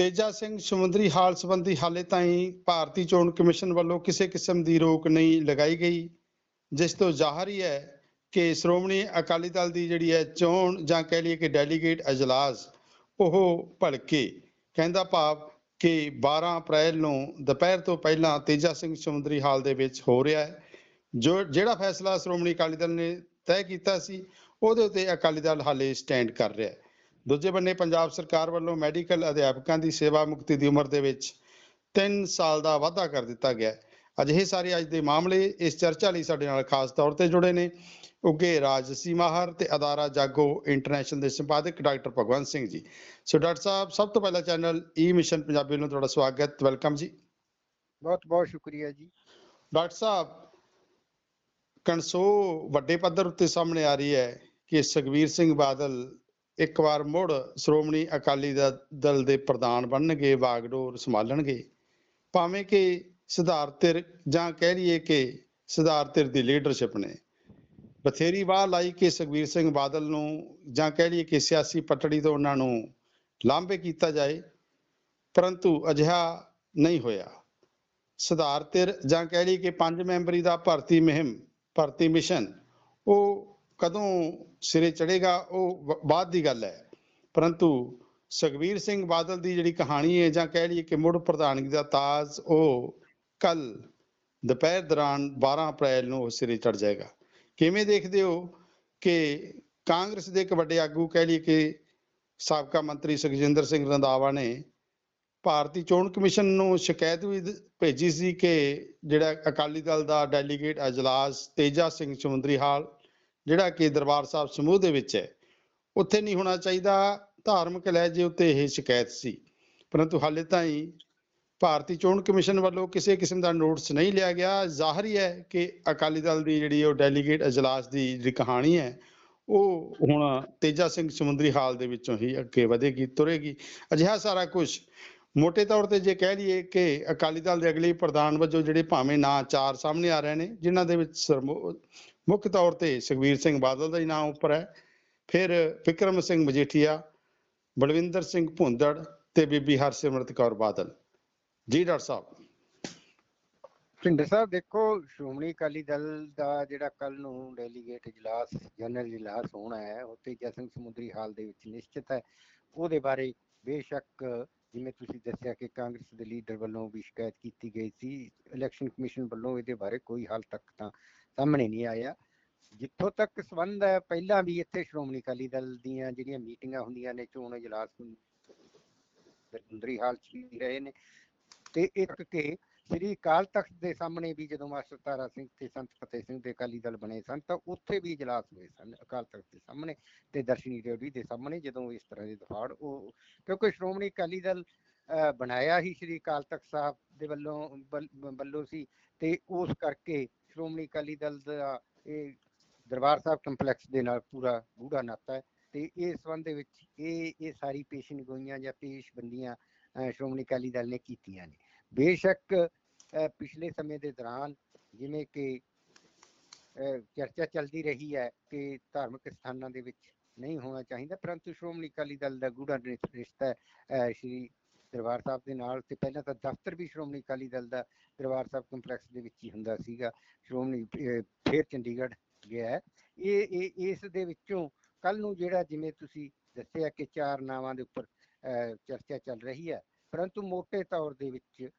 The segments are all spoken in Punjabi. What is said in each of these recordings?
ਤੇਜਾ ਸਿੰਘ ਸਮੁੰਦਰੀ ਹਾਲ ਸੰਬੰਧੀ ਹਾਲੇ ਤਾਈਂ ਭਾਰਤੀ ਚੋਣ ਕਮਿਸ਼ਨ ਵੱਲੋਂ ਕਿਸੇ ਕਿਸਮ ਦੀ ਰੋਕ ਨਹੀਂ ਲਗਾਈ ਗਈ, ਜਿਸ ਤੋਂ ਜ਼ਾਹਰ ਹੀ ਹੈ ਕਿ ਸ਼੍ਰੋਮਣੀ ਅਕਾਲੀ ਦਲ ਦੀ ਜਿਹੜੀ ਹੈ ਚੋਣ ਜਾਂ ਕਹਿ ਲਈਏ ਕਿ ਡੈਲੀਗੇਟ ਅਜਲਾਸ ਉਹ ਭਲਕੇ ਕਹਿੰਦਾ ਭਾਵ ਕਿ 12 ਅਪ੍ਰੈਲ ਨੂੰ ਦੁਪਹਿਰ ਤੋਂ ਪਹਿਲਾਂ ਤੇਜਾ ਸਿੰਘ ਸਮੁੰਦਰੀ ਹਾਲ ਦੇ ਵਿੱਚ ਹੋ ਰਿਹਾ ਹੈ। ਜੋ, ਜਿਹੜਾ ਫੈਸਲਾ ਸ਼੍ਰੋਮਣੀ ਅਕਾਲੀ ਦਲ ਨੇ ਤੈਅ ਕੀਤਾ ਸੀ, ਉਹਦੇ ਉੱਤੇ ਅਕਾਲੀ ਦਲ ਹਾਲੇ ਸਟੈਂਡ ਕਰ ਰਿਹਾ ਹੈ। ਦੂਜੇ ਬੰਨੇ ਪੰਜਾਬ ਸਰਕਾਰ ਵੱਲੋਂ ਮੈਡੀਕਲ ਅਧਿਆਪਕਾਂ ਦੀ ਸੇਵਾ ਮੁਕਤੀ ਦੀ ਉਮਰ ਦੇ ਵਿੱਚ 3 ਸਾਲ ਦਾ ਵਾਧਾ ਕਰ ਦਿੱਤਾ ਗਿਆ ਹੈ। ਅਜਿਹੇ ਸਾਰੇ ਅੱਜ ਦੇ ਮਾਮਲੇ ਇਸ ਚਰਚਾ ਲਈ ਸਾਡੇ ਨਾਲ ਖਾਸ ਤੌਰ ਤੇ ਜੁੜੇ ਨੇ ਉੱਗੇ ਰਾਜਸੀ ਮਾਹਰ ਤੇ ਅਦਾਰਾ ਜਾਗੋ ਇੰਟਰਨੈਸ਼ਨਲ ਦੇ ਸੰਪਾਦਕ doctor Bhagwant Singh ji. So doctor ਸਾਹਿਬ ਸਭ ਤੋਂ ਪਹਿਲਾਂ ਚੈਨਲ ਈ ਮਿਸ਼ਨ ਪੰਜਾਬੀ ਨੂੰ ਤੁਹਾਡਾ ਸਵਾਗਤ ਵੈਲਕਮ ਜੀ। ਬਹੁਤ ਬਹੁਤ ਸ਼ੁਕਰੀਆ ਜੀ। ਡਾਕਟਰ ਸਾਹਿਬ ਕਣਸੋ ਵੱਡੇ ਪੱਧਰ ਉੱਤੇ ਸਾਹਮਣੇ ਆ ਰਹੀ ਹੈ ਕਿ ਸੁਖਵੀਰ ਸਿੰਘ ਬਾਦਲ ਇੱਕ ਵਾਰ ਮੁੜ ਸ਼੍ਰੋਮਣੀ ਅਕਾਲੀ ਦਲ ਦੇ ਪ੍ਰਧਾਨ ਬਣਨਗੇ ਬਾਗਡੋਰ ਸੰਭਾਲਣਗੇ। ਭਾਵੇਂ ਕਿ ਸਿਧਾਰਥ ਜਾਂ ਕਹਿ ਲਈਏ ਕਿ ਸਿਧਾਰਥ ਦੀ ਲੀਡਰਸ਼ਿਪ ਨੇ। ਬਥੇਰੀ ਵਾਹ ਲਾਈ ਕਿ ਸੁਖਵੀਰ ਸਿੰਘ ਬਾਦਲ ਨੂੰ, ਜਾਂ ਕਹਿ ਲਈਏ ਕਿ ਸਿਆਸੀ ਪਟੜੀ ਤੋਂ ਉਹਨਾਂ ਨੂੰ ਲਾਂਭੇ ਕੀਤਾ ਜਾਏ, ਪਰੰਤੂ ਅਜਿਹਾ ਨਹੀਂ ਹੋਇਆ। ਸਿਧਾਰਥ ਧਿਰ, ਜਾਂ ਕਹਿ ਲਈਏ ਕਿ ਪੰਜ ਮੈਂਬਰੀ ਦਾ ਭਰਤੀ ਮੁਹਿੰਮ, ਭਰਤੀ ਮਿਸ਼ਨ, ਉਹ ਕਦੋਂ ਸਿਰੇ ਚੜੇਗਾ ਉਹ ਬਾਅਦ ਦੀ ਗੱਲ ਹੈ। ਪਰੰਤੂ ਸੁਖਵੀਰ ਸਿੰਘ ਬਾਦਲ ਦੀ ਜਿਹੜੀ ਕਹਾਣੀ ਹੈ ਜਾਂ ਕਹਿ ਲਈਏ ਕਿ ਮੁੜ ਪ੍ਰਧਾਨਗੀ ਦਾ ਤਾਜ, ਉਹ ਕੱਲ ਦੁਪਹਿਰ ਦੌਰਾਨ 12 ਅਪ੍ਰੈਲ ਨੂੰ ਉਹ ਸਿਰੇ ਚੜ ਜਾਏਗਾ। ਕਿਵੇਂ ਦੇਖਦੇ ਹੋ ਕਿ ਕਾਂਗਰਸ ਦੇ ਇੱਕ ਵੱਡੇ ਆਗੂ ਕਹਿ ਲਈਏ ਕਿ ਸਾਬਕਾ ਮੰਤਰੀ ਸੁਖਜਿੰਦਰ ਸਿੰਘ ਰੰਧਾਵਾ ਨੇ ਭਾਰਤੀ ਚੋਣ ਕਮਿਸ਼ਨ ਨੂੰ ਸ਼ਿਕਾਇਤ ਵੀ ਭੇਜੀ ਸੀ ਕਿ ਜਿਹੜਾ ਅਕਾਲੀ ਦਲ ਦਾ ਡੈਲੀਗੇਟ ਅਜਲਾਸ ਤੇਜਾ ਸਿੰਘ ਸਮੁੰਦਰੀ ਹਾਲ ਜਿਹੜਾ ਕਿ ਦਰਬਾਰ ਸਾਹਿਬ ਸਮੂਹ ਦੇ ਵਿੱਚ ਹੈ, ਉੱਥੇ ਨਹੀਂ ਹੋਣਾ ਚਾਹੀਦਾ, ਧਾਰਮਿਕ ਲਹਿਜੇ ਉੱਤੇ ਇਹ ਸ਼ਿਕਾਇਤ ਸੀ। ਪਰੰਤੂ ਹਾਲੇ ਤਾਈਂ ਭਾਰਤੀ ਚੋਣ ਕਮਿਸ਼ਨ ਵੱਲੋਂ ਕਿਸੇ ਕਿਸਮ ਦਾ ਨੋਟਿਸ ਨਹੀਂ ਲਿਆ ਗਿਆ। ਜ਼ਾਹਰ ਹੀ ਹੈ ਕਿ ਅਕਾਲੀ ਦਲ ਦੀ ਜਿਹੜੀ ਉਹ ਡੈਲੀਗੇਟ ਅਜਲਾਸ ਦੀ ਜਿਹੜੀ ਕਹਾਣੀ ਹੈ, ਉਹ ਹੁਣ ਤੇਜਾ ਸਿੰਘ ਸਮੁੰਦਰੀ ਹਾਲ ਦੇ ਵਿੱਚੋਂ ਹੀ ਅੱਗੇ ਵਧੇਗੀ, ਤੁਰੇਗੀ। ਅਜਿਹਾ ਸਾਰਾ ਕੁਝ ਮੋٹے ਤੌਰ ਤੇ ਜੇ ਕਹਿ ਲਈਏ ਕਿ ਅਕਾਲੀ ਦਲ ਦੇ ਅਗਲੇ ਪ੍ਰਧਾਨ ਵਜੋਂ ਜਿਹੜੇ ਭਾਵੇਂ ਨਾਂ ਚਾਰ ਸਾਹਮਣੇ ਆ ਰਹੇ ਨੇ, ਜਿਨ੍ਹਾਂ ਦੇ ਵਿੱਚ ਮੁੱਖ ਤੌਰ ਤੇ ਸੁਖਵੀਰ ਸਿੰਘ ਬਾਦਲ ਦਾ ਹੀ ਨਾਮ ਉੱਪਰ ਹੈ। ਫਿਰ ਵਿਕਰਮ ਸਿੰਘ ਮਜੀਠੀਆ, ਬਲਵਿੰਦਰ ਸਿੰਘ ਭੁੰਦੜ ਤੇ ਬੀਬੀ ਹਰਸਿਮਰਤ ਕੌਰ ਬਾਦਲ। ਜੀ ਡਾਕਟਰ ਸਾਹਿਬ। ਭਿੰਦਰ ਸਾਹਿਬ, ਦੇਖੋ, ਸ਼੍ਰੋਮਣੀ ਅਕਾਲੀ ਦਲ ਦਾ ਜਿਹੜਾ ਕੱਲ ਨੂੰ ਡੈਲੀਗੇਟ ਇਜਲਾਸ, ਜਨਰਲ ਇਜਲਾਸ ਹੋਣਾ ਹੈ ਉਹ ਤੇਜਾ ਸਮੁੰਦਰੀ ਹਾਲ ਦੇ ਵਿੱਚ ਨਿਸ਼ਚਿਤ ਹੈ। ਉਹਦੇ ਬਾਰੇ ਬੇਸ਼ੱਕ ਜਿਵੇਂ ਤੁਸੀਂ ਦੱਸਿਆ ਕਿ ਕਾਂਗਰਸ ਦੇ ਲੀਡਰ ਵੱਲੋਂ ਵੀ ਸ਼ਿਕਾਇਤ ਕੀਤੀ ਗਈ ਸੀ, ਇਲੈਕਸ਼ਨ ਕਮਿਸ਼ਨ ਵੱਲੋਂ ਇਹਦੇ ਬਾਰੇ ਕੋਈ ਹਾਲ ਤੱਕ ਤਾਂ ਸਾਹਮਣੇ ਨਹੀਂ ਆਇਆ। ਜਿੱਥੋਂ ਤੱਕ ਸੰਬੰਧ ਹੈ ਪਹਿਲਾਂ ਵੀ ਇੱਥੇ ਸ਼੍ਰੋਮਣੀ ਅਕਾਲੀ ਦਲ ਦੀਆਂ ਜਿਹੜੀਆਂ ਮੀਟਿੰਗਾਂ ਹੁੰਦੀਆਂ ਨੇ ਚੋਣ ਇਜਲਾਸ ਸਮੁੰਦਰੀ ਹਾਲ ਚ ਰਹੇ ਨੇ। ਤੇ ਇੱਕ ਕਿ ਸ੍ਰੀ ਅਕਾਲ ਤਖਤ ਦੇ ਸਾਹਮਣੇ ਵੀ ਜਦੋਂ ਮਾਸਟਰ ਤਾਰਾ ਸਿੰਘ ਤੇ ਸੰਤ ਫਤਿਹ ਸਿੰਘ ਦੇ ਅਕਾਲੀ ਦਲ ਬਣੇ ਸਨ ਤਾਂ ਉੱਥੇ ਵੀ ਇਜਲਾਸ ਹੋਏ ਸਨ ਅਕਾਲ ਤਖਤ ਦੇ ਸਾਹਮਣੇ ਤੇ ਦਰਸ਼ਨੀ ਡਿਊਟੀ ਦੇ ਸਾਹਮਣੇ ਜਦੋਂ ਇਸ ਤਰ੍ਹਾਂ ਦੇ ਦਫਾੜ ਉਹ ਕਿਉਂਕਿ ਸ਼੍ਰੋਮਣੀ ਅਕਾਲੀ ਦਲ ਅਹ, ਬਣਾਇਆ ਹੀ ਸ੍ਰੀ ਅਕਾਲ ਤਖਤ ਸਾਹਿਬ ਦੇ ਵੱਲੋਂ ਵੱਲੋਂ ਸੀ ਤੇ ਉਸ ਕਰਕੇ ਸ਼੍ਰੋਮਣੀ ਅਕਾਲੀ ਦਲ ਦਾ ਇਹ ਦਰਬਾਰ ਸਾਹਿਬ ਕੰਪਲੈਕਸ ਦੇ ਨਾਲ ਪੂਰਾ ਗੂੜਾ ਨਾਤਾ ਹੈ ਤੇ ਇਸ ਸੰਬੰਧ ਦੇ ਵਿੱਚ ਇਹ ਇਹ ਸਾਰੀ ਪੇਸ਼ੀਨ ਜਾਂ ਪੇਸ਼ਬੰਦੀਆਂ ਸ਼੍ਰੋਮਣੀ ਅਕਾਲੀ ਦਲ ਨੇ ਕੀਤੀਆਂ ਨੇ। ਬੇਸ਼ੱਕ ਪਿਛਲੇ ਸਮੇਂ ਦੇ ਦੌਰਾਨ ਜਿਵੇਂ ਕਿ ਚਰਚਾ ਚੱਲਦੀ ਰਹੀ ਹੈ ਕਿ ਧਾਰਮਿਕ ਸਥਾਨਾਂ ਦੇ ਵਿੱਚ ਨਹੀਂ ਹੋਣਾ ਚਾਹੀਦਾ, ਪਰੰਤੂ ਸ਼੍ਰੋਮਣੀ ਅਕਾਲੀ ਦਲ ਦਾ ਗੂੜਾ ਰਿਸ਼ਤਾ ਅਹ, ਸ਼੍ਰੀ ਦਰਬਾਰ ਸਾਹਿਬ ਦੇ ਨਾਲ ਤੇ ਪਹਿਲਾਂ ਤਾਂ ਦਫ਼ਤਰ ਵੀ ਸ਼੍ਰੋਮਣੀ ਅਕਾਲੀ ਦਲ ਦਾ ਦਰਬਾਰ ਸਾਹਿਬ ਕੰਪਲੈਕਸ ਦੇ ਵਿੱਚ ਹੀ ਹੁੰਦਾ ਸੀਗਾ ਸ਼੍ਰੋਮਣੀ, ਅਹ, ਫਿਰ ਚੰਡੀਗੜ੍ਹ ਗਿਆ ਹੈ। ਇਹ ਇਹ, ਇਸ ਦੇ ਵਿੱਚੋਂ ਕੱਲ ਨੂੰ ਜਿਹੜਾ ਜਿਵੇਂ ਤੁਸੀਂ ਦੱਸਿਆ ਕਿ ਚਾਰ ਨਾਵਾਂ ਦੇ ਉੱਪਰ ਚਰਚਾ ਚੱਲ ਰਹੀ ਹੈ, ਪਰੰਤੂ ਮੋٹے ਤੌਰ ਦੇ ਵਿੱਚ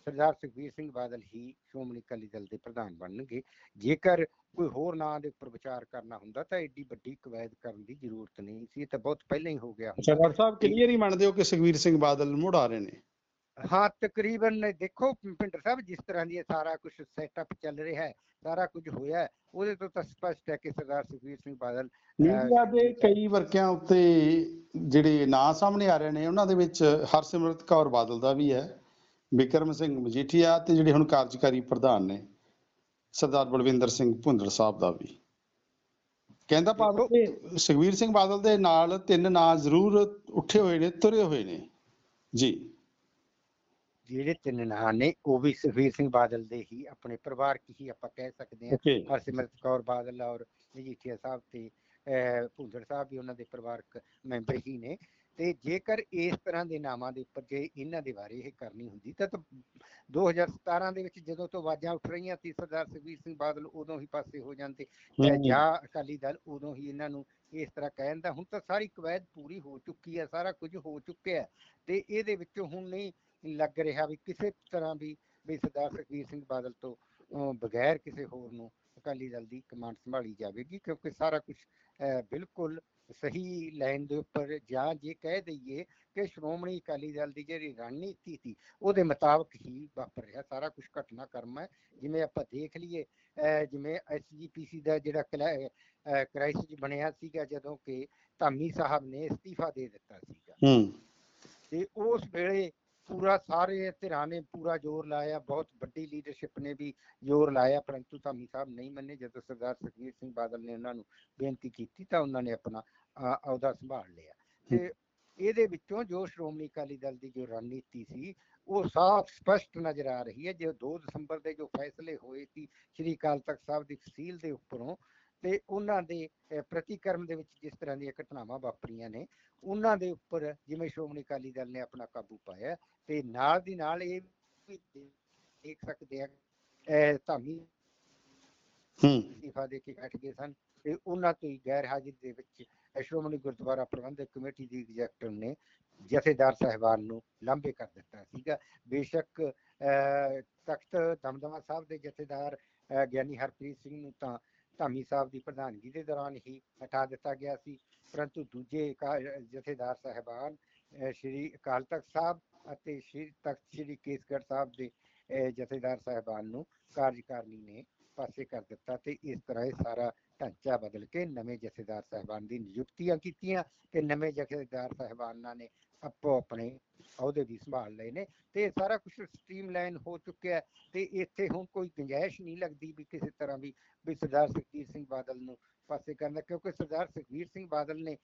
ਸਰਦਾਰ ਸੁਖਬੀਰ ਸਿੰਘ ਬਾਦਲ ਹੀ ਸ਼੍ਰੋਮਣੀ ਅਕਾਲੀ ਦਲ ਦੇ ਪ੍ਰਧਾਨ ਬਣਨਗੇ। ਜੇਕਰ ਕੋਈ ਹੋਰ ਨਾਂ ਦੇ ਉੱਪਰ ਵਿਚਾਰ ਕਰਨਾ ਹੁੰਦਾ ਤਾਂ ਐਡੀ ਵੱਡੀ ਕਵਾਇਦ ਕਰਨ ਦੀ ਜ਼ਰੂਰਤ ਨਹੀਂ ਸੀ ਇਹ ਤਾਂ ਬਹੁਤ ਪਹਿਲਾਂ ਹੀ ਹੋ ਗਿਆ ਅੱਛਾ ਡਾਕਟਰ ਸਾਹਿਬ ਕਲੀਅਰ ਹੀ ਮੰਨਦੇ ਹੋ ਕਿ ਸੁਖਵੀਰ ਸਿੰਘ ਬਾਦਲ ਮੁੜ ਆ ਰਹੇ ਨੇ? ਹਾਂ ਤਕਰੀਬਨ ਦੇਖੋ ਭਿੰਡਰ ਸਾਹਿਬ ਜਿਸ ਤਰ੍ਹਾਂ ਦੀ ਸਾਰਾ ਕੁਝ ਸੈਟਅਪ ਚੱਲ ਰਿਹਾ ਹੈ ਸਾਰਾ ਕੁਝ ਹੋਇਆ ਉਹਦੇ ਤੋਂ ਤਾਂ ਸਪਸ਼ਟ ਹੈ ਕਿ ਸਰਦਾਰ ਸੁਖਬੀਰ ਸਿੰਘ ਬਾਦਲ ਮੀਡੀਆ ਦੇ ਕਈ ਵਰਕਿਆਂ ਉੱਤੇ ਜਿਹੜੇ ਨਾਂ ਸਾਹਮਣੇ ਆ ਰਹੇ ਨੇ ਉਹਨਾਂ ਦੇ ਵਿੱਚ ਹਰਸਿਮਰਤ ਕੌਰ ਬਾਦਲ ਦਾ ਵੀ ਹੈ। ਵਿਕਰਮ ਸਿੰਘ ਮਜੀਠੀਆ ਤੇ ਜਿਹੜੇ ਹੁਣ ਕਾਰਜਕਾਰੀ ਪ੍ਰਧਾਨ ਨੇ ਸਰਦਾਰ ਬਲਵਿੰਦਰ ਸਿੰਘ ਭੁੰਦੜ ਸਾਹਿਬ ਦਾ ਵੀ। ਕਹਿੰਦਾ ਭਾਵ ਕਿ ਸੁਖਵੀਰ ਸਿੰਘ ਬਾਦਲ ਦੇ ਨਾਲ ਤਿੰਨ ਨਾਂ ਜ਼ਰੂਰ ਉੱਠੇ ਹੋਏ ਨੇ ਤੁਰੇ ਹੋਏ ਨੇ। ਜੀ। ਜਿਹੜੇ ਤਿੰਨ ਨਾਂ ਨੇ ਉਹ ਵੀ ਸੁਖਬੀਰ ਸਿੰਘ ਬਾਦਲ ਦੇ ਹੀ ਆਪਣੇ ਪਰਿਵਾਰਕ ਹੀ ਆਪਾਂ ਕਹਿ ਸਕਦੇ ਹਾਂ। ਹਰਸਿਮਰਤ ਕੌਰ ਬਾਦਲ ਔਰ ਮਜੀਠੀਆ ਸਾਹਿਬ ਤੇ ਭੁੰਦੜ ਸਾਹਿਬ ਵੀ ਉਹਨਾਂ ਦੇ ਪਰਿਵਾਰਕ ਮੈਂਬਰ ਹੀ ਨੇ। ਤੇ ਜੇਕਰ ਇਸ ਤਰ੍ਹਾਂ ਦੇ ਨਾਮਾਂ ਦੇ ਉੱਪਰ ਜੇ ਇਹਨਾਂ ਦੇ ਬਾਰੇ ਇਹ ਕਰਨੀ ਹੁੰਦੀ ਤਾਂ ਤਾਂ 2017 ਦੇ ਵਿੱਚ ਜਦੋਂ ਤੋਂ ਆਵਾਜ਼ਾਂ ਉੱਠ ਰਹੀਆਂ ਸੀ ਸਰਦਾਰ ਸੁਖਬੀਰ ਸਿੰਘ ਬਾਦਲ ਉਦੋਂ ਹੀ ਪਾਸੇ ਹੋ ਜਾਂਦੇ। ਜਾਂ ਅਕਾਲੀ ਦਲ ਉਦੋਂ ਹੀ ਇਹਨਾਂ ਨੂੰ ਇਸ ਤਰ੍ਹਾਂ ਕਹਿਣ ਦਾ ਹੁਣ ਤਾਂ ਸਾਰੀ ਕਵਾਇਦ ਪੂਰੀ ਹੋ ਚੁੱਕੀ ਹੈ ਸਾਰਾ ਕੁਝ ਹੋ ਚੁੱਕਿਆ ਤੇ ਇਹਦੇ ਵਿੱਚੋਂ ਹੁਣ ਨਹੀਂ ਲੱਗ ਰਿਹਾ ਵੀ ਕਿਸੇ ਤਰ੍ਹਾਂ ਵੀ ਵੀ ਸਰਦਾਰ ਸੁਖਬੀਰ ਸਿੰਘ ਬਾਦਲ ਤੋਂ ਬਗੈਰ ਕਿਸੇ ਹੋਰ ਨੂੰ ਅਕਾਲੀ ਦਲ ਦੀ ਕਮਾਂਡ ਸੰਭਾਲੀ ਜਾਵੇਗੀ ਕਿਉਂਕਿ ਸਾਰਾ ਕੁਝ ਬਿਲਕੁਲ ਸਹੀ ਲਾਈਨ ਦੇ ਉੱਪਰ ਜਾਂ ਜੇ ਕਹਿ ਦਈਏ ਕਿ ਸ਼੍ਰੋਮਣੀ ਅਕਾਲੀ ਦਲ ਦੀ ਜਿਹੜੀ ਰਣਨੀਤੀ ਸੀ ਉਹਦੇ ਮੁਤਾਬਕ ਹੀ ਵਾਪਰ ਰਿਹਾ ਸਾਰਾ ਕੁਝ ਘਟਨਾਕ੍ਰਮ ਹੈ। ਜਿਵੇਂ ਆਪਾਂ ਦੇਖ ਲਈਏ ਜਿਵੇਂ ਐਸਜੀਪੀਸੀ ਦਾ ਜਿਹੜਾ ਕ੍ਰਾਈਸਿਸ ਬਣਿਆ ਸੀਗਾ ਜਦੋਂ ਕਿ ਧਾਮੀ ਸਾਹਿਬ ਨੇ ਅਸਤੀਫਾ ਦੇ ਦਿੱਤਾ ਸੀਗਾ। ਹੂੰ। ਤੇ ਉਸ ਵੇਲੇ ਪੂਰਾ ਸਾਰੇ ਧਿਰਾਂ ਨੇ ਪੂਰਾ ਜ਼ੋਰ ਲਾਇਆ ਬਹੁਤ ਵੱਡੀ ਲੀਡਰਸ਼ਿਪ ਨੇ ਵੀ ਜ਼ੋਰ ਲਾਇਆ ਪਰੰਤੂ ਧਾਮੀ ਸਾਹਿਬ ਨਹੀਂ ਮੰਨੇ। ਜਦੋਂ ਸਰਦਾਰ ਸੁਖਬੀਰ ਸਿੰਘ ਬਾਦਲ ਨੇ ਉਹਨਾਂ ਨੂੰ ਬੇਨਤੀ ਕੀਤੀ ਤਾਂ ਉਹਨਾਂ ਨੇ ਆਪਣਾ ਅਹੁਦਾ ਸੰਭਾਲ ਲਿਆ। ਤੇ ਇਹਦੇ ਵਿੱਚੋਂ ਜੋ ਸ਼੍ਰੋਮਣੀ ਅਕਾਲੀ ਦਲ ਦੀ ਜੋ ਰਣਨੀਤੀ ਸੀ ਉਹ ਸਾਫ਼ ਸਪਸ਼ਟ ਨਜ਼ਰ ਆ ਰਹੀ ਹੈ। ਜੋ 2 ਦਸੰਬਰ ਦੇ ਜੋ ਫੈਸਲੇ ਹੋਏ ਸੀ ਸ਼੍ਰੀ ਅਕਾਲ ਤਖਤ ਸਾਹਿਬ ਦੀ ਫਸੀਲ ਦੇ ਉੱਪਰੋਂ ਤੇ ਉਹਨਾਂ ਦੇ ਪ੍ਰਤੀਕਰਮ ਦੇ ਵਿੱਚ ਜਿਸ ਤਰ੍ਹਾਂ ਦੀਆਂ ਘਟਨਾਵਾਂ ਵਾਪਰੀਆਂ ਨੇ ਉਹਨਾਂ ਦੇ ਉੱਪਰ ਜਿਵੇਂ ਸ਼੍ਰੋਮਣੀ ਅਕਾਲੀ ਦਲ ਨੇ ਆਪਣਾ ਕਾਬੂ ਪਾਇਆ ਤੇ ਨਾਲ ਦੀ ਨਾਲ ਇਹ ਵੀ ਦੇਖ ਸਕਦੇ ਆ ਧਾਮੀ ਹੂੰ। ਅਸਤੀਫਾ ਦੇ ਕੇ ਬੈਠ ਗਏ ਸਨ ਤੇ ਉਹਨਾਂ ਤੋਂ ਹੀ ਗੈਰ ਹਾਜ਼ਰੀ ਦੇ ਵਿੱਚ ਸ਼੍ਰੋਮਣੀ ਗੁਰਦੁਆਰਾ ਪ੍ਰਬੰਧਕ ਕਮੇਟੀ ਦੀ ਐਗਜ਼ੈਕਟਿਵ ਨੇ ਜਥੇਦਾਰ ਸਾਹਿਬਾਨ ਨੂੰ ਲਾਂਭੇ ਕਰ ਦਿੱਤਾ ਸੀਗਾ। ਬੇਸ਼ੱਕ ਤਖਤ ਦਮਦਮਾ ਸਾਹਿਬ ਦੇ ਜਥੇਦਾਰ ਗਿਆਨੀ ਹਰਪ੍ਰੀਤ ਸਿੰਘ ਨੂੰ ਤਾਂ ਧਾਮੀ ਸਾਹਿਬ ਦੀ ਪ੍ਰਧਾਨਗੀ ਦੇ ਦੌਰਾਨ ਹੀ ਹਟਾ ਦਿੱਤਾ ਗਿਆ ਸੀ। ਪਰੰਤੂ ਦੂਜੇ ਜਥੇਦਾਰ ਸਾਹਿਬਾਨ ਸ਼੍ਰੀ ਅਕਾਲ ਤਖਤ ਸਾਹਿਬ ਅਤੇ ਸ਼੍ਰੀ ਤਖਤ ਸ਼੍ਰੀ ਕੇਸਗੜ੍ਹ ਸਾਹਿਬ ਦੇ ਜਥੇਦਾਰ ਸਾਹਿਬਾਨ ਨੂੰ ਕਾਰਜਕਾਰਨੀ ਨੇ ਪਾਸੇ ਕਰ ਦਿੱਤਾ ਤੇ ਇਸ ਤਰ੍ਹਾਂ ਇਹ ਸਾਰਾ ਢਾਂਚਾ ਬਦਲ ਕੇ ਨਵੇਂ ਜਥੇਦਾਰ ਸਾਹਿਬਾਨ ਦੀ ਨਿਯੁਕਤੀਆਂ ਕੀਤੀਆਂ ਤੇ ਨਵੇਂ ਜਥੇਦਾਰ ਸਾਹਿਬਾਨਾਂ ਨੇ ਆਪੋ ਆਪਣੇ ਅਹੁਦੇ ਵੀ ਸੰਭਾਲ ਲਏ ਨੇ ਤੇ ਇਹ ਸਾਰਾ ਕੁਝ ਸਟ੍ਰੀਮਲਾਈਨ ਹੋ ਚੁੱਕਿਆ ਹੈ ਤੇ ਇੱਥੇ ਹੁਣ ਕੋਈ ਗੁੰਜਾਇਸ਼ ਨਹੀਂ ਲੱਗਦੀ ਵੀ ਕਿਸੇ ਤਰ੍ਹਾਂ ਵੀ ਵੀ ਸਰਦਾਰ ਸੁਖਬੀਰ ਸਿੰਘ ਬਾਦਲ ਨੂੰ ਪਾਸੇ ਕਰਨਾ ਕਿਉਂਕਿ ਸਰਦਾਰ ਸੁਖਬੀਰ ਸਿੰਘ ਬਾਦਲ ਨੇ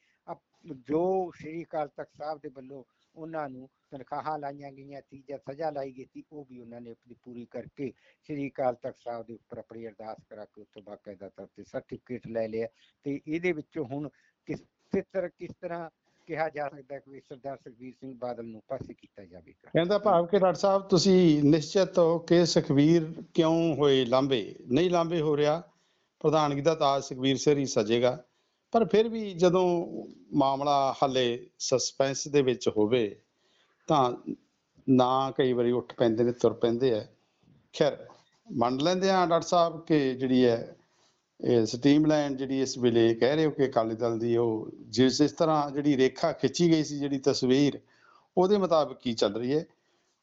ਜੋ ਸ਼੍ਰੀ ਅਕਾਲ ਤਖਤ ਸਾਹਿਬ ਦੇ ਵੱਲੋਂ ਉਹਨਾਂ ਨੂੰ ਤਨਖਾਹਾਂ ਲਾਈਆਂ ਗਈਆਂ ਸੀ ਸਜ਼ਾ ਲਾਈ ਗਈ ਸੀ, ਉਹ ਵੀ ਉਹਨਾਂ ਨੇ ਆਪਣੀ ਪੂਰੀ ਕਰਕੇ ਸ਼੍ਰੀ ਅਕਾਲ ਤਖਤ ਸਾਹਿਬ ਦੇ ਉੱਪਰ ਆਪਣੀ ਅਰਦਾਸ ਕਰਾ ਕੇ ਉੱਥੋਂ ਬਾਕਾਇਦਾ ਤੌਰ ਤੇ ਸਰਟੀਫਿਕੇਟ ਲੈ ਲਿਆ ਤੇ ਇਹਦੇ ਵਿੱਚੋਂ ਹੁਣ ਕਿਸੇ ਤਰ੍ਹਾਂ ਕਿਸ ਤਰ੍ਹਾਂ ਕਿਹਾ ਜਾ ਸਕਦਾ ਕਿ ਸਰਦਾਰ ਸੁਖਬੀਰ ਸਿੰਘ ਬਾਦਲ ਨੂੰ ਪਾਸੇ ਕੀਤਾ ਜਾਵੇਗਾ? ਕਹਿੰਦਾ ਭਾਵ ਕਿ ਡਾਕਟਰ ਸਾਹਿਬ, ਤੁਸੀਂ ਨਿਸ਼ਚਿਤ ਹੋ ਕਿ ਸੁਖਬੀਰ ਕਿਉਂ ਹੋਏ ਲਾਂਬੇ ਨਹੀਂ ਲਾਂਬੇ ਹੋ ਰਿਹਾ, ਪ੍ਰਧਾਨਗੀ ਦਾ ਤਾਜ ਸੁਖਬੀਰ ਸਿਰ ਹੀ ਸਜੇਗਾ। ਪਰ ਫਿਰ ਵੀ ਜਦੋਂ ਮਾਮਲਾ ਹਾਲੇ ਸਸਪੈਂਸ ਦੇ ਵਿੱਚ ਹੋਵੇ, ਤਾਂ ਨਾ ਕਈ ਵਾਰੀ ਉੱਠ ਪੈਂਦੇ ਨੇ, ਤੁਰ ਪੈਂਦੇ ਆ। ਖੈਰ ਮੰਨ ਲੈਂਦੇ ਆ ਡਾਕਟਰ ਸਾਹਿਬ ਕਿ ਜਿਹੜੀ ਹੈ, ਇਹ ਸਟੀਮ ਸਟ੍ਰੀਮਲਾਈਨ ਜਿਹੜੀ ਇਸ ਵੇਲੇ ਕਹਿ ਰਹੇ ਹੋ ਕਿ ਅਕਾਲੀ ਦਲ ਦੀ, ਉਹ ਜਿਸ, ਇਸ ਤਰ੍ਹਾਂ ਜਿਹੜੀ ਰੇਖਾ ਖਿੱਚੀ ਗਈ ਸੀ, ਜਿਹੜੀ ਤਸਵੀਰ, ਉਹਦੇ ਮੁਤਾਬਕ ਕੀ ਚੱਲ ਰਹੀ ਹੈ।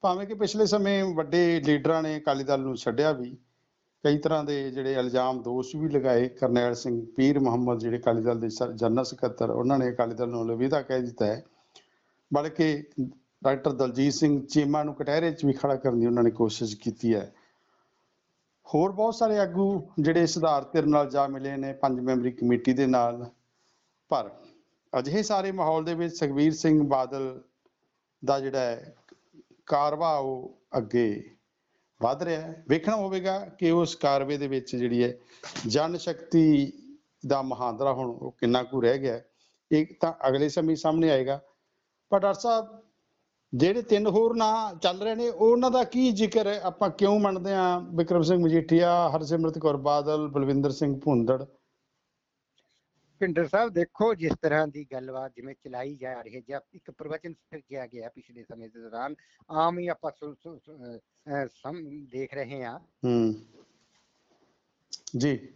ਭਾਵੇਂ ਕਿ ਪਿਛਲੇ ਸਮੇਂ ਵੱਡੇ ਲੀਡਰਾਂ ਨੇ ਅਕਾਲੀ ਦਲ ਨੂੰ ਛੱਡਿਆ ਵੀ ਕਈ ਤਰ੍ਹਾਂ ਦੇ ਜਿਹੜੇ ਇਲਜ਼ਾਮ, ਦੋਸ਼ ਵੀ ਲਗਾਏ ਕਰਨੈਲ ਸਿੰਘ, ਪੀਰ ਮੁਹੰਮਦ ਜਿਹੜੇ ਅਕਾਲੀ ਦਲ ਦੇ ਜਨਰਲ ਸਕੱਤਰ, ਉਹਨਾਂ ਨੇ ਅਕਾਲੀ ਦਲ ਨੂੰ ਲਵਿਦਾ ਕਹਿ ਦਿੱਤਾ ਹੈ। ਬਲਕਿ ਡਾਕਟਰ ਦਲਜੀਤ ਸਿੰਘ ਚੀਮਾ ਨੂੰ ਕਟਹਿਰੇ 'ਚ ਵੀ ਖੜਾ ਕਰਨ ਦੀ ਉਹਨਾਂ ਨੇ ਕੋਸ਼ਿਸ਼ ਕੀਤੀ ਹੈ। ਹੋਰ ਬਹੁਤ ਸਾਰੇ ਆਗੂ ਜਿਹੜੇ ਸੁਧਾਰ ਧਿਰ ਨਾਲ ਜਾ ਮਿਲੇ ਨੇ, ਪੰਜ ਮੈਂਬਰੀ ਕਮੇਟੀ ਦੇ ਨਾਲ। ਪਰ ਅਜਿਹੇ ਸਾਰੇ ਮਾਹੌਲ ਦੇ ਵਿੱਚ ਸੁਖਬੀਰ ਸਿੰਘ ਬਾਦਲ ਦਾ ਜਿਹੜਾ ਹੈ ਕਾਰਵਾ ਉਹ ਅੱਗੇ ਵਧ ਰਿਹਾ ਹੈ। ਵੇਖਣਾ ਹੋਵੇਗਾ ਕਿ ਉਸ ਕਾਰਵੇ ਦੇ ਵਿੱਚ ਜਿਹੜੀ ਹੈ, ਜਨ ਸ਼ਕਤੀ ਦਾ ਮਹਾਂਦਰਾ ਹੁਣ ਉਹ ਕਿੰਨਾ ਕੁ ਰਹਿ ਗਿਆ ਇਹ ਤਾਂ ਅਗਲੇ ਸਮੇਂ ਸਾਹਮਣੇ ਆਏਗਾ। ਪਰ ਡਾਕਟਰ ਸਾਹਿਬ, ਜਿਹੜੇ ਤਿੰਨ ਹੋਰ ਨਾਂ ਚੱਲ ਰਹੇ ਨੇ, ਉਹਨਾਂ ਦਾ ਕੀ ਜ਼ਿਕਰ ਹੈ? ਆਪਾਂ ਕਿਉਂ ਮੰਨਦੇ ਆ ਵਿਕਰਮ ਸਿੰਘ ਮਜੀਠੀਆ, ਹਰਸਿਮਰਤ ਕੌਰ ਬਾਦਲ, ਬਲਵਿੰਦਰ ਸਿੰਘ ਭੁੰਦੜ ਭਿੰਡਰ ਸਾਹਿਬ ਦੇਖੋ ਜਿਸ ਤਰ੍ਹਾਂ ਦੀ ਗੱਲਬਾਤ ਜਿਵੇਂ ਚਲਾਈ ਜਾ ਰਹੀ ਹੈ ਜਾਂ ਇੱਕ ਪ੍ਰਵਚਨ ਸਿਰਜਿਆ ਗਿਆ ਪਿਛਲੇ ਸਮੇਂ ਦੇ ਦੌਰਾਨ ਆਮ ਹੀ ਆਪਾਂ ਸਮ ਦੇਖ ਰਹੇ ਹਾਂ। ਹੂੰ। ਜੀ।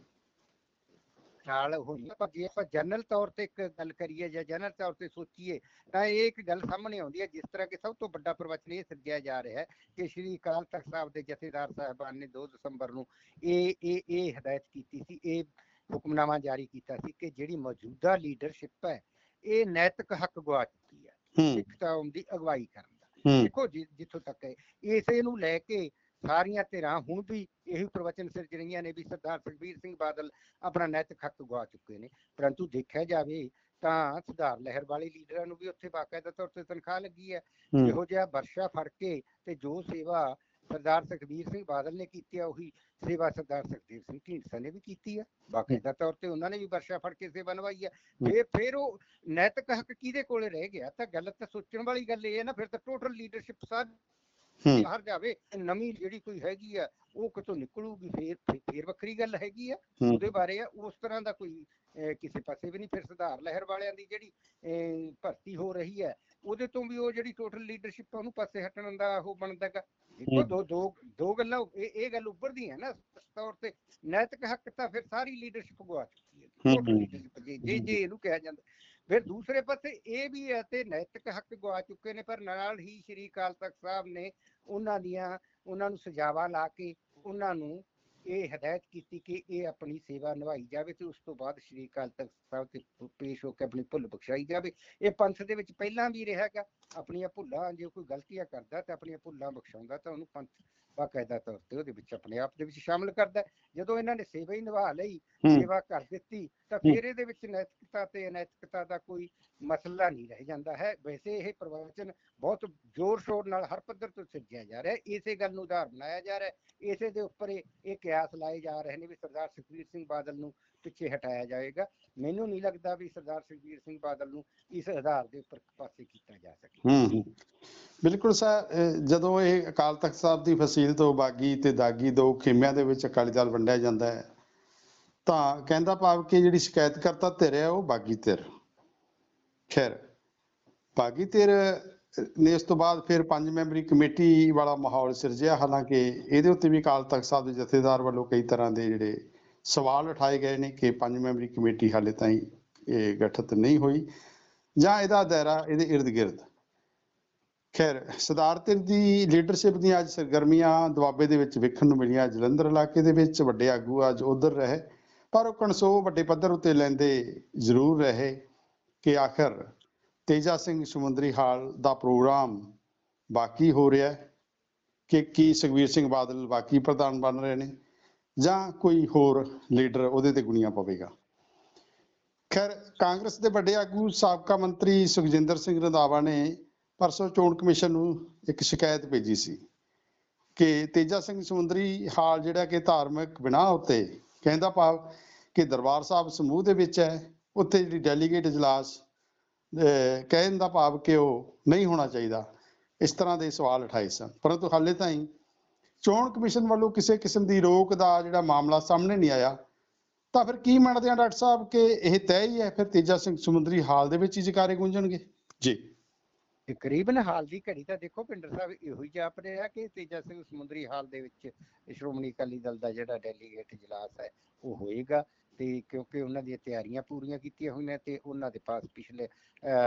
ਨਾਲ ਹੋਈ ਪਰ ਜੇ ਆਪਾਂ ਜਨਰਲ ਤੌਰ ਤੇ ਇੱਕ ਗੱਲ ਕਰੀਏ ਜਾਂ ਜਨਰਲ ਤੌਰ ਤੇ ਸੋਚੀਏ ਤਾਂ ਇਹ ਇੱਕ ਗੱਲ ਸਾਹਮਣੇ ਆਉਂਦੀ ਹੈ ਜਿਸ ਤਰ੍ਹਾਂ ਕਿ ਸਭ ਤੋਂ ਵੱਡਾ ਪ੍ਰਵਚਨ ਇਹ ਸਿਰਜਿਆ ਜਾ ਰਿਹਾ ਹੈ ਕਿ ਸ਼੍ਰੀ ਅਕਾਲ ਤਖਤ ਸਾਹਿਬ ਦੇ ਜਥੇਦਾਰ ਸਾਹਿਬਾਨ ਨੇ 2 ਦਸੰਬਰ ਨੂੰ ਇਹ ਇਹ ਇਹ ਹਦਾਇਤ ਕੀਤੀ ਸੀ ਇਹ ਹੁਕਮਨਾਮਾ ਜਾਰੀ ਕੀਤਾ ਸੀ ਕਿ ਜਿਹੜੀ ਮੌਜੂਦਾ ਲੀਡਰਸ਼ਿਪ ਹੈ ਇਹ ਨੈਤਿਕ ਹੱਕ ਗਵਾ ਚੁੱਕੀ ਹੈ ਸਿੱਖ ਕੌਮ ਦੀ ਅਗਵਾਈ ਕਰਨ ਦਾ। ਦੇਖੋ ਜਿੱਥੋਂ ਤੱਕ ਹੈ ਇਸੇ ਨੂੰ ਲੈ ਕੇ ਸਾਰੀਆਂ ਧਿਰਾਂ ਹੁਣ ਵੀ ਇਹੀ ਪ੍ਰਵਚਨ ਸਿਰਜ ਰਹੀਆਂ ਨੇ ਵੀ ਸਰਦਾਰ ਸੁਖਬੀਰ ਸਿੰਘ ਬਾਦਲ ਆਪਣਾ ਨੈਤਿਕ ਹੱਕ ਗਵਾ ਚੁੱਕੇ ਨੇ। ਪਰੰਤੂ ਦੇਖਿਆ ਜਾਵੇ ਤਾਂ ਸੁਧਾਰ ਲਹਿਰ ਵਾਲੇ ਲੀਡਰਾਂ ਨੂੰ ਵੀ ਉੱਥੇ ਬਾਕਾਇਦਾ ਤੌਰ ਤੇ ਤਨਖਾਹ ਲੱਗੀ ਹੂੰ। ਇਹੋ ਜਿਹਾ ਵਰਸ਼ਾ ਫੜ ਕੇ ਤੇ ਜੋ ਸੇਵਾ ਸਰਦਾਰ ਸੁਖਬੀਰ ਸਿੰਘ ਬਾਦਲ ਨੇ ਕੀਤੀ ਆ ਉਹੀ ਸੇਵਾ ਸਰਦਾਰ ਸੁਖਦੇਵ ਸਿੰਘ ਢੀਂਡਸਾ ਨੇ ਵੀ ਕੀਤੀ ਆ। ਬਾਕਾਇਦਾ ਤੌਰ ਤੇ ਉਹਨਾਂ ਨੇ ਵੀ ਵਰਸ਼ਾ ਫੜ ਕੇ ਸੇਵਾ ਨਿਭਾਈ ਆ। ਫਿਰ ਫਿਰ ਉਹ ਨੈਤਿਕ ਹੱਕ ਕਿਹਦੇ ਕੋਲੇ ਰਹਿ ਗਿਆ? ਤਾਂ ਗੱਲ ਤਾਂ ਸੋਚਣ ਵਾਲੀ ਗੱਲ ਇਹ ਹੈ ਨਾ ਫਿਰ ਤਾਂ ਟੋਟਲ ਲੀਡਰਸ਼ਿਪ ਸਾਰੀ ਬਾਹਰ ਜਾਵੇ ਨਵੀਂ ਜਿਹੜੀ ਕੋਈ ਹੈਗੀ ਆ ਉਹ ਕਿਤੋਂ ਨਿਕਲੂਗੀ ਫੇਰ ਫੇਰ- ਵੱਖਰੀ ਗੱਲ ਹੈਗੀ ਆ। ਉਹਦੇ ਬਾਰੇ ਆ ਉਸ ਤਰ੍ਹਾਂ ਦਾ ਕੋਈ ਕਿਸੇ ਪਾਸੇ ਵੀ ਨਹੀਂ ਫਿਰ ਸੁਧਾਰ ਲਹਿਰ ਵਾਲਿਆਂ ਦੀ ਜਿਹੜੀ ਭਰਤੀ ਹੋ ਰਹੀ ਹੈ ਉਹਦੇ ਤੋਂ ਵੀ ਉਹ ਜਿਹੜੀ ਟੋਟਲ ਲੀਡਰਸ਼ਿਪ ਉਹਨੂੰ ਪਾਸੇ ਹਟਣ ਦਾ ਉਹ ਬਣਦਾਗਾ ਦੇਖੋ। ਦੋ ਦੋ ਦੋ ਗੱਲਾਂ ਇਹ ਇਹ ਗੱਲ ਉੱਭਰਦੀ ਹੈ ਨਾ ਤੌਰ ਤੇ ਨੈਤਿਕ ਹੱਕ ਤਾਂ ਫਿਰ ਸਾਰੀ ਲੀਡਰਸ਼ਿਪ ਗਵਾ ਚੁੱਕੀ ਹੈ। ਜੇ ਜੇ ਇਹਨੂੰ ਕਿਹਾ ਜਾਂਦਾ। ਫਿਰ ਦੂਸਰੇ ਪਾਸੇ ਇਹ ਵੀ ਹੈ ਤੇ ਨੈਤਿਕ ਹੱਕ ਗਵਾ ਚੁੱਕੇ ਨੇ, ਪਰ ਨਾਲ ਹੀ ਸ਼੍ਰੀ ਅਕਾਲ ਤਖਤ ਸਾਹਿਬ ਨੇ ਉਹਨਾਂ ਦੀਆਂ, ਉਹਨਾਂ ਨੂੰ ਸਜਾਵਾਂ ਲਾ ਕੇ ਉਹਨਾਂ ਨੂੰ ਇਹ ਹਦਾਇਤ ਕੀਤੀ ਕਿ ਇਹ ਆਪਣੀ ਸੇਵਾ ਨਿਭਾਈ ਜਾਵੇ ਤੇ ਉਸ ਤੋਂ ਬਾਅਦ ਸ਼੍ਰੀ ਅਕਾਲ ਤਖਤ ਸਾਹਿਬ ਤੇ ਪੇਸ਼ ਹੋ ਕੇ ਆਪਣੀ ਭੁੱਲ ਬਖਸ਼ਾਈ ਜਾਵੇ। ਇਹ ਪੰਥ ਦੇ ਵਿੱਚ ਪਹਿਲਾਂ ਵੀ ਰਿਹਾ ਹੈਗਾ, ਆਪਣੀਆਂ ਭੁੱਲਾਂ, ਜੇ ਕੋਈ ਗਲਤੀਆਂ ਕਰਦਾ ਤਾਂ ਆਪਣੀਆਂ ਭੁੱਲਾਂ ਬਖਸ਼ਾਉਂਦਾ ਤਾਂ ਉਹਨੂੰ ਪੰਥ ਬਾਕਾਇਦਾ ਤੌਰ ਤੇ ਉਹਦੇ ਵਿੱਚ ਆਪਣੇ ਆਪ ਦੇ ਵਿੱਚ ਸ਼ਾਮਲ ਕਰਦਾ। ਜਦੋਂ ਇਹਨਾਂ ਨੇ ਸੇਵਾ ਹੀ ਨਿਭਾ ਲਈ ਸੇਵਾ ਕਰ ਦਿੱਤੀ ਤਾਂ। ਫਿਰ ਇਹਦੇ ਵਿੱਚ ਨੈਤਿਕਤਾ ਤੇ ਅਨੈਤਿਕਤਾ ਦਾ ਕੋਈ ਮਸਲਾ ਨਹੀਂ ਰਹਿ ਜਾਂਦਾ ਹੈ ਵੈਸੇ ਇਹ ਪ੍ਰਵਚਨ ਬਹੁਤ ਜ਼ੋਰ ਸ਼ੋਰ ਨਾਲ ਹਰ ਪੱਧਰ ਤੋਂ ਸਿਰਜਿਆ ਜਾ ਰਿਹਾ ਹੈ ਇਸੇ ਗੱਲ ਨੂੰ ਉਦਾਹਰ ਬਣਾਇਆ ਜਾ ਰਿਹਾ ਹੈ ਇਸੇ ਦੇ ਉੱਪਰ ਇਹ ਕਿਆਸ ਲਾਏ ਜਾ ਰਹੇ ਨੇ ਵੀ ਸਰਦਾਰ ਸੁਖਬੀਰ ਸਿੰਘ ਬਾਦਲ ਨੂੰ ਪਿੱਛੇ ਹਟਾਇਆ ਜਾਏਗਾ। ਮੈਨੂੰ ਨਹੀਂ ਲੱਗਦਾ ਵੀ ਸਰਦਾਰ ਸੁਖਬੀਰ ਸਿੰਘ ਬਾਦਲ ਨੂੰ ਇਸ ਆਧਾਰ ਦੇ ਉੱਪਰ ਪਾਸੇ ਕੀਤਾ ਜਾ ਸਕੇ। ਹੂੰ ਬਿਲਕੁਲ ਸਰ ਜਦੋਂ ਇਹ ਅਕਾਲ ਤਖਤ ਸਾਹਿਬ ਦੀ ਫਸੀਲ ਤੋਂ ਬਾਗੀ ਤੇ ਦਾਗੀ ਦੋ ਖੇਮਿਆਂ ਦੇ ਵਿੱਚ ਅਕਾਲੀ ਦਲ ਵੰਡਿਆ ਜਾਂਦਾ ਹੈ, ਤਾਂ ਕਹਿੰਦਾ ਭਾਵ ਕਿ ਜਿਹੜੀ ਸ਼ਿਕਾਇਤਕਰਤਾ ਧਿਰ ਹੈ ਉਹ ਬਾਗੀ ਧਿਰ। ਖੈਰ, ਬਾਗੀ ਧਿਰ ਨੇ ਇਸ ਤੋਂ ਬਾਅਦ ਫਿਰ ਪੰਜ ਮੈਂਬਰੀ ਕਮੇਟੀ ਵਾਲਾ ਮਾਹੌਲ ਸਿਰਜਿਆ। ਹਾਲਾਂਕਿ ਇਹਦੇ ਉੱਤੇ ਵੀ ਅਕਾਲ ਤਖਤ ਸਾਹਿਬ ਦੇ ਜਥੇਦਾਰ ਵੱਲੋਂ ਕਈ ਤਰ੍ਹਾਂ ਦੇ ਜਿਹੜੇ ਸਵਾਲ ਉਠਾਏ ਗਏ ਨੇ ਕਿ ਪੰਜ ਮੈਂਬਰੀ ਕਮੇਟੀ ਹਾਲੇ ਤਾਈਂ ਇਹ ਗਠਿਤ ਨਹੀਂ ਹੋਈ ਜਾਂ ਇਹਦਾ ਦਾਇਰਾ ਇਹਦੇ ਇਰਦ ਗਿਰਦ। ਖੈਰ ਸਰਦਾਰ ਦੀ ਲੀਡਰਸ਼ਿਪ ਦੀਆਂ ਅੱਜ ਸਰਗਰਮੀਆਂ ਦੁਆਬੇ ਦੇ ਵਿੱਚ ਵੇਖਣ ਨੂੰ ਮਿਲੀਆਂ। ਜਲੰਧਰ ਇਲਾਕੇ ਦੇ ਵਿੱਚ ਵੱਡੇ ਆਗੂ ਅੱਜ ਉਧਰ ਰਹੇ, ਪਰ ਉਹ ਕਣਸੋ ਵੱਡੇ ਪੱਧਰ ਉੱਤੇ ਲੈਂਦੇ ਜ਼ਰੂਰ ਰਹੇ ਕਿ ਆਖਰ ਤੇਜਾ ਸਿੰਘ ਸਮੁੰਦਰੀ ਹਾਲ ਦਾ ਪ੍ਰੋਗਰਾਮ ਬਾਕੀ ਹੋ ਰਿਹਾ ਹੈ ਕਿ ਕੀ ਸੁਖਬੀਰ ਸਿੰਘ ਬਾਦਲ ਬਾਕੀ ਪ੍ਰਧਾਨ ਬਣ ਰਹੇ ਨੇ। ਜਾਂ ਕੋਈ ਹੋਰ ਲੀਡਰ ਉਹਦੇ ਤੇ ਗੁਣੀਆਂ ਪਵੇਗਾ। ਖੈਰ, ਕਾਂਗਰਸ ਦੇ ਵੱਡੇ ਆਗੂ, ਸਾਬਕਾ ਮੰਤਰੀ ਸੁਖਜਿੰਦਰ ਸਿੰਘ ਰੰਧਾਵਾ ਨੇ ਪਰਸੋਂ ਚੋਣ ਕਮਿਸ਼ਨ ਨੂੰ ਇੱਕ ਸ਼ਿਕਾਇਤ ਭੇਜੀ ਸੀ ਕਿ ਤੇਜਾ ਸਿੰਘ ਸਮੁੰਦਰੀ ਹਾਲ ਜਿਹੜਾ ਕਿ ਧਾਰਮਿਕ ਬਿਨਾਹ ਉੱਤੇ ਕਹਿੰਦਾ ਭਾਵ ਕਿ ਦਰਬਾਰ ਸਾਹਿਬ ਸਮੂਹ ਦੇ ਵਿੱਚ ਹੈ, ਉੱਥੇ ਜਿਹੜੀ ਡੈਲੀਗੇਟ ਇਜਲਾਸ ਕਹਿਣ ਦਾ ਭਾਵ ਕਿ ਉਹ ਨਹੀਂ ਹੋਣਾ ਚਾਹੀਦਾ। ਇਸ ਤਰ੍ਹਾਂ ਦੇ ਸਵਾਲ ਉਠਾਏ ਸਨ। ਪਰੰਤੂ ਹਾਲੇ ਤਾਈਂ ਚੋਣ ਕਮਿਸ਼ਨ ਵੱਲੋਂ ਕਿਸੇ ਕਿਸਮ ਦੀ ਰੋਕ ਦਾ ਜਿਹੜਾ ਮਾਮਲਾ ਸਾਹਮਣੇ ਨਹੀਂ ਆਇਆ ਤਾਂ ਫਿਰ ਕੀ ਮੰਨਦੇ ਆ ਡਾਕਟਰ ਸਾਹਿਬ ਕਿ ਇਹ ਤੈਅ ਹੀ ਹੈ ਫਿਰ ਤੇਜਾ ਸਿੰਘ ਸਮੁੰਦਰੀ ਹਾਲ ਦੇ ਵਿੱਚ ਹੀ ਜਕਾਰੇ ਗੂੰਜਣਗੇ? ਜੀ। ਤਕਰੀਬਨ ਹਾਲ ਦੀ ਘੜੀ ਤਾਂ ਦੇਖੋ ਪਿੰਡਰ ਸਾਹਿਬ ਇਹੋ ਹੀ ਜਾਪ ਰਿਹਾ ਕਿ ਤੇਜਾ ਸਿੰਘ ਸਮੁੰਦਰੀ ਹਾਲ ਦੇ ਵਿੱਚ ਸ਼੍ਰੋਮਣੀ ਅਕਾਲੀ ਦਲ ਦਾ ਜਿਹੜਾ ਡੈਲੀਗੇਟ ਇਜਲਾਸ ਹੈ ਉਹ ਹੋਏਗਾ। ਤੇ ਕਿਉਂਕਿ ਉਹਨਾਂ ਦੀਆਂ ਤਿਆਰੀਆਂ ਪੂਰੀਆਂ ਕੀਤੀਆਂ ਹੋਈਆਂ ਤੇ ਉਹਨਾਂ ਦੇ ਪਾਸ ਪਿਛਲੇ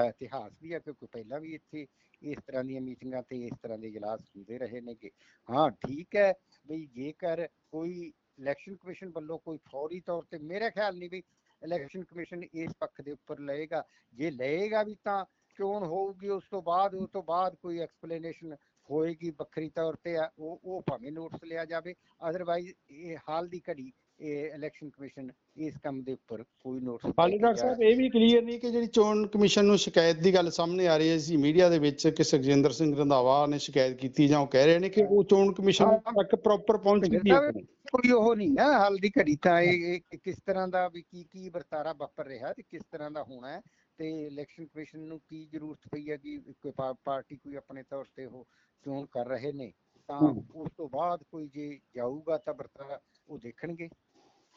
ਇਤਿਹਾਸ ਵੀ ਹੈ ਕਿਉਂਕਿ ਪਹਿਲਾਂ ਵੀ ਇੱਥੇ ਇਸ ਤਰ੍ਹਾਂ ਦੀਆਂ ਮੀਟਿੰਗਾਂ ਤੇ ਇਸ ਤਰ੍ਹਾਂ ਦੇ ਇਜਲਾਸ ਹੁੰਦੇ ਰਹੇ ਨੇਗੇ। ਹਾਂ ਠੀਕ ਹੈ ਵੀ ਜੇਕਰ ਕੋਈ ਇਲੈਕਸ਼ਨ ਕਮਿਸ਼ਨ ਵੱਲੋਂ ਕੋਈ ਫੌਰੀ ਤੌਰ ਤੇ ਮੇਰੇ ਖਿਆਲ ਨਹੀਂ ਵੀ ਇਲੈਕਸ਼ਨ ਕਮਿਸ਼ਨ ਇਸ ਪੱਖ ਦੇ ਉੱਪਰ ਲਏਗਾ। ਜੇ ਲਏਗਾ ਵੀ ਤਾਂ ਚੋਣ ਹੋਊਗੀ ਉਸ ਤੋਂ ਬਾਅਦ ਉਸ ਤੋਂ ਬਾਅਦ ਕੋਈ ਐਕਸਪਲੇਨੇਸ਼ਨ ਹੋਏਗੀ ਵੱਖਰੀ ਤੌਰ ਤੇ ਆ, ਉਹ ਉਹ ਭਾਵੇਂ ਨੋਟਸ ਲਿਆ ਜਾਵੇ। ਅਦਰਵਾਈਜ਼ ਇਹ ਹਾਲ ਦੀ ਘੜੀ ਇਹ ਇਲੈਕਸ਼ਨ ਕਮਿਸ਼ਨ ਇਸ ਕੰਮ ਦੇ ਉੱਪਰ ਕੋਈ ਨੋਟਿਸ ਹਾਲੇ ਡਾਕਟਰ ਸਾਹਿਬ ਇਹ ਵੀ ਕਲੀਅਰ ਨਹੀਂ ਕਿ ਜਿਹੜੀ ਚੋਣ ਕਮਿਸ਼ਨ ਨੂੰ ਸ਼ਿਕਾਇਤ ਦੀ ਗੱਲ ਸਾਹਮਣੇ ਆ ਰਹੀ ਹੈ ਸੀ ਮੀਡੀਆ ਦੇ ਵਿੱਚ ਕਿ ਸੁਖਜਿੰਦਰ ਸਿੰਘ ਰੰਧਾਵਾ ਨੇ ਸ਼ਿਕਾਇਤ ਕੀਤੀ ਜਾਂ ਉਹ ਕਹਿ ਰਹੇ ਨੇ ਕਿ ਉਹ ਚੋਣ ਕਮਿਸ਼ਨ ਤੱਕ ਪ੍ਰੋਪਰ ਪਹੁੰਚ ਗਈ ਸਾਹਿਬ, ਕੋਈ ਉਹ ਨਹੀਂ ਨਾ ਹਾਲ ਦੀ ਘੜੀ ਤਾਂ ਇਹ ਕਿਸ ਤਰ੍ਹਾਂ ਦਾ ਵੀ ਕੀ ਕੀ ਵਰਤਾਰਾ ਵਾਪਰ ਰਿਹਾ ਤੇ ਕਿਸ ਤਰ੍ਹਾਂ ਦਾ ਹੋਣਾ ਹੈ ਤੇ ਇਲੈਕਸ਼ਨ ਕਮਿਸ਼ਨ ਨੂੰ ਕੀ ਜ਼ਰੂਰਤ ਪਈ ਹੈ ਕਿ ਕੋਈ ਪਾਰਟੀ ਕੋਈ ਆਪਣੇ ਤੌਰ ਤੇ ਉਹ ਚੋਣ ਕਰ ਰਹੇ ਨੇ ਤਾਂ। ਉਸ ਤੋਂ ਬਾਅਦ ਕੋਈ ਜੇ ਜਾਊਗਾ ਤਾਂ ਵਰਤਾਰਾ ਉਹ ਦੇਖਣਗੇ।